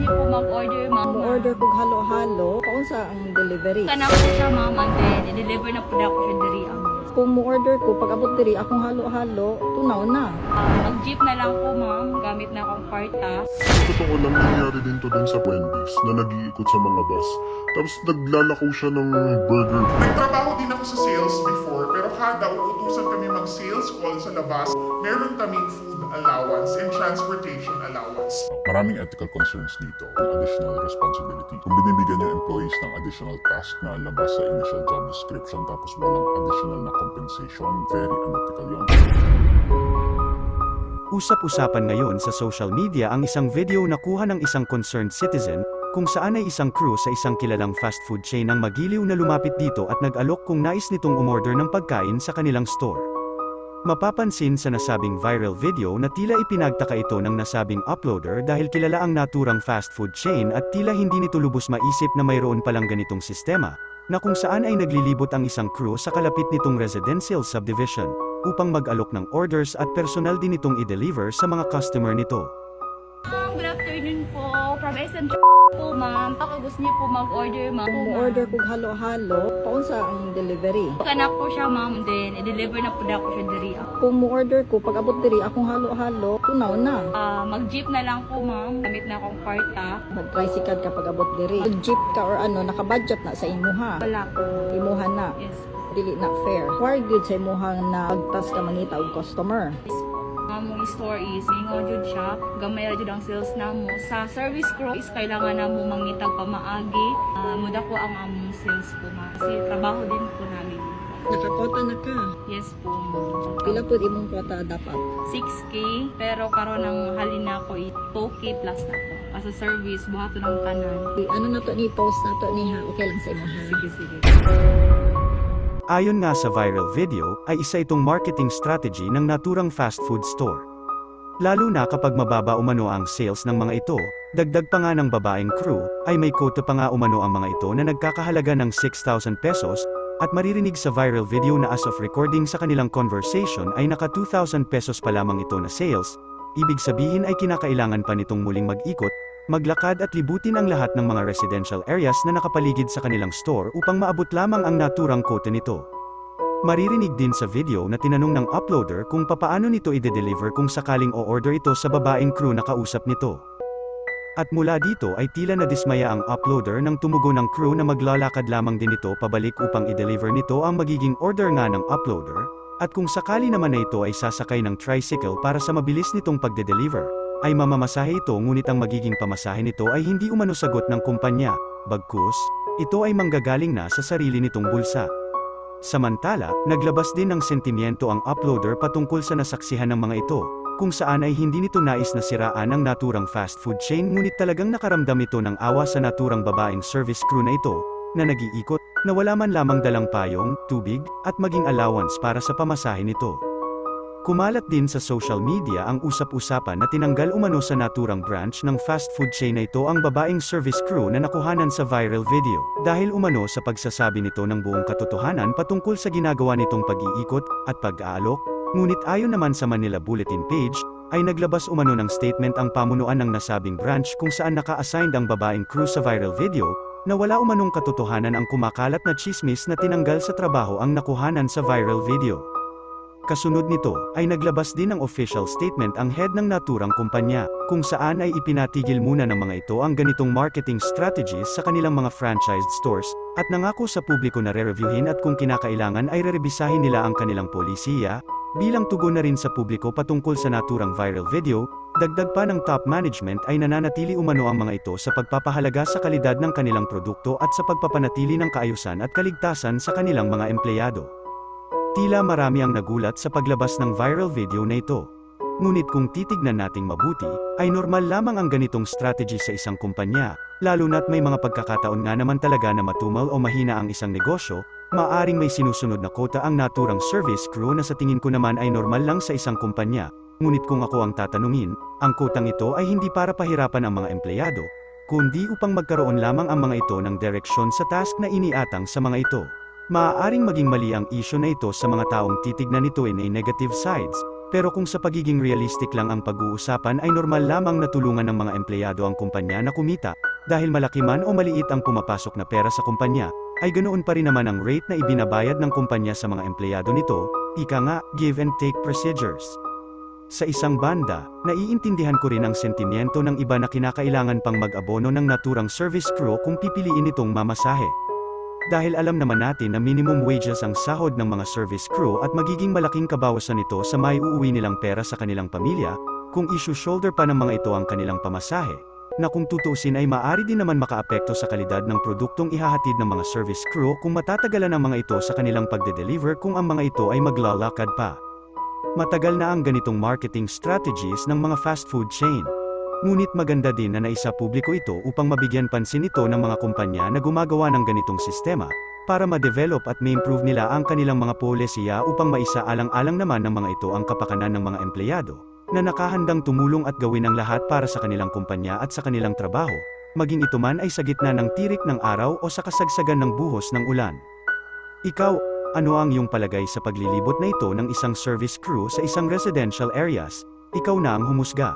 niyo po mag-order, ma'am. Ang order kog halo-halo, kaunsa ang delivery. Kana po siya, ma'am, and then i-deliver na po na ako siya diri ang Kung mo order ko, pag abot diri akong halo-halo, tunaw na. Ah, mag-jeep na lang po, ma'am. Gamit na akong kwarta. Sa totoo lang, nangyari din to din sa Wendy's na nag-iikot sa mga bus. Tapos naglalakaw siya ng burger. Nagtrabaho din ako sa sales before, pero kada uutusan kami mag-sales call sa labas, meron kaming food allowance and transportation allowance. Maraming ethical concerns dito, ang additional responsibility. Kung binibigyan niya employees ng additional task na labas sa initial job description tapos walang additional na compensation, very unethical yun. Usap-usapan ngayon sa social media ang isang video na kuha ng isang concerned citizen, kung saan ay isang crew sa isang kilalang fast food chain ang magiliw na lumapit dito at nag-alok kung nais nitong umorder ng pagkain sa kanilang store. Mapapansin sa nasabing viral video na tila ipinagtaka ito ng nasabing uploader dahil kilala ang naturang fast food chain at tila hindi nito lubos maisip na mayroon palang ganitong sistema, na kung saan ay naglilibot ang isang crew sa kalapit nitong residential subdivision, upang mag-alok ng orders at personal din itong i-deliver sa mga customer nito. Good afternoon po. From SM po, ma'am. Ako gusto niyo po mag-order, ma'am. Kung order kog halo-halo, kaunsa ang delivery. Kana po siya, ma'am, then i-deliver na po na ako siya diri ang Kung mo order ko, pag abot diri akong halo-halo, tunaw na. Ah, mag-jeep na lang po, ma'am. Gamit na akong kwarta. Mag-tricycle ka pag abot diri. Mag-jeep ka or ano, nakabudget na sa imuha. Wala po. Imuha na. Yes. Dili na fair. Required yun sa imuha na pagtas ka mangita og customer. Ang mong store is mingo jud siya, gamay ra jud ang sales namo. Sa service crew is kailangan namo mangitag pamaagi. Uh, muda ko ang among sales po ma'am. Kasi trabaho din po namin. Nakakota na ka. Yes po. Pila po imong kwota dapat? 6K, pero karon ang halin na ko is 2K plus na po. As a service, buhato ng kanan. Ano na to ni post na to ni ha? Okay lang sa imuha. Sige, sige. Ayon nga sa viral video, ay isa itong marketing strategy ng naturang fast food store. Lalo na kapag mababa umano ang sales ng mga ito, dagdag pa nga ng babaeng crew, ay may quota pa nga umano ang mga ito na nagkakahalaga ng 6,000 pesos, at maririnig sa viral video na as of recording sa kanilang conversation ay naka 2,000 pesos pa lamang ito na sales, ibig sabihin ay kinakailangan pa nitong muling mag-ikot, maglakad at libutin ang lahat ng mga residential areas na nakapaligid sa kanilang store upang maabot lamang ang naturang quota nito. Maririnig din sa video na tinanong ng uploader kung papaano nito i-deliver kung sakaling o-order ito sa babaeng crew na kausap nito. At mula dito ay tila na dismaya ang uploader nang tumugon ng crew na maglalakad lamang din ito pabalik upang i-deliver nito ang magiging order nga ng uploader, at kung sakali naman na ito ay sasakay ng tricycle para sa mabilis nitong pagde-deliver, ay mamamasahe ito ngunit ang magiging pamasahe nito ay hindi umano sagot ng kumpanya, bagkus, ito ay manggagaling na sa sarili nitong bulsa. Samantala, naglabas din ng sentimiento ang uploader patungkol sa nasaksihan ng mga ito, kung saan ay hindi nito nais na siraan ang naturang fast food chain ngunit talagang nakaramdam ito ng awa sa naturang babaeng service crew na ito, na nag-iikot, na wala man lamang dalang payong, tubig, at maging allowance para sa pamasahe nito. Kumalat din sa social media ang usap-usapan na tinanggal umano sa naturang branch ng fast food chain na ito ang babaeng service crew na nakuhanan sa viral video, dahil umano sa pagsasabi nito ng buong katotohanan patungkol sa ginagawa nitong pag-iikot at pag-aalok, ngunit ayon naman sa Manila Bulletin page, ay naglabas umano ng statement ang pamunuan ng nasabing branch kung saan naka-assigned ang babaeng crew sa viral video, na wala umanong katotohanan ang kumakalat na chismis na tinanggal sa trabaho ang nakuhanan sa viral video. Kasunod nito, ay naglabas din ng official statement ang head ng naturang kumpanya, kung saan ay ipinatigil muna ng mga ito ang ganitong marketing strategies sa kanilang mga franchised stores, at nangako sa publiko na re-reviewin at kung kinakailangan ay rerebisahin nila ang kanilang polisiya, bilang tugon na rin sa publiko patungkol sa naturang viral video, dagdag pa ng top management ay nananatili umano ang mga ito sa pagpapahalaga sa kalidad ng kanilang produkto at sa pagpapanatili ng kaayusan at kaligtasan sa kanilang mga empleyado. Tila marami ang nagulat sa paglabas ng viral video na ito. Ngunit kung titignan nating mabuti, ay normal lamang ang ganitong strategy sa isang kumpanya, lalo na't may mga pagkakataon nga naman talaga na matumal o mahina ang isang negosyo, maaring may sinusunod na kota ang naturang service crew na sa tingin ko naman ay normal lang sa isang kumpanya, ngunit kung ako ang tatanungin, ang kotang ito ay hindi para pahirapan ang mga empleyado, kundi upang magkaroon lamang ang mga ito ng direksyon sa task na iniatang sa mga ito. Maaaring maging mali ang isyo na ito sa mga taong titignan ito in a negative sides, Pero kung sa pagiging realistic lang ang pag-uusapan ay normal lamang na tulungan ng mga empleyado ang kumpanya na kumita, dahil malaki man o maliit ang pumapasok na pera sa kumpanya, ay ganoon pa rin naman ang rate na ibinabayad ng kumpanya sa mga empleyado nito, ika nga, give and take procedures. Sa isang banda, naiintindihan ko rin ang sentimiento ng iba na kinakailangan pang mag-abono ng naturang service crew kung pipiliin itong mamasahe. Dahil alam naman natin na minimum wages ang sahod ng mga service crew at magiging malaking kabawasan nito sa may uuwi nilang pera sa kanilang pamilya, kung issue shoulder pa ng mga ito ang kanilang pamasahe, na kung tutusin ay maari din naman makaapekto sa kalidad ng produktong ihahatid ng mga service crew kung matatagalan ang mga ito sa kanilang pagde-deliver kung ang mga ito ay maglalakad pa. Matagal na ang ganitong marketing strategies ng mga fast food chain. Ngunit maganda din na naisa publiko ito upang mabigyan pansin ito ng mga kumpanya na gumagawa ng ganitong sistema, para ma-develop at ma-improve nila ang kanilang mga polisiya upang maisaalang-alang naman ng mga ito ang kapakanan ng mga empleyado, na nakahandang tumulong at gawin ang lahat para sa kanilang kumpanya at sa kanilang trabaho, maging ito man ay sa gitna ng tirik ng araw o sa kasagsagan ng buhos ng ulan. Ikaw, ano ang iyong palagay sa paglilibot na ito ng isang service crew sa isang residential areas? Ikaw na ang humusga.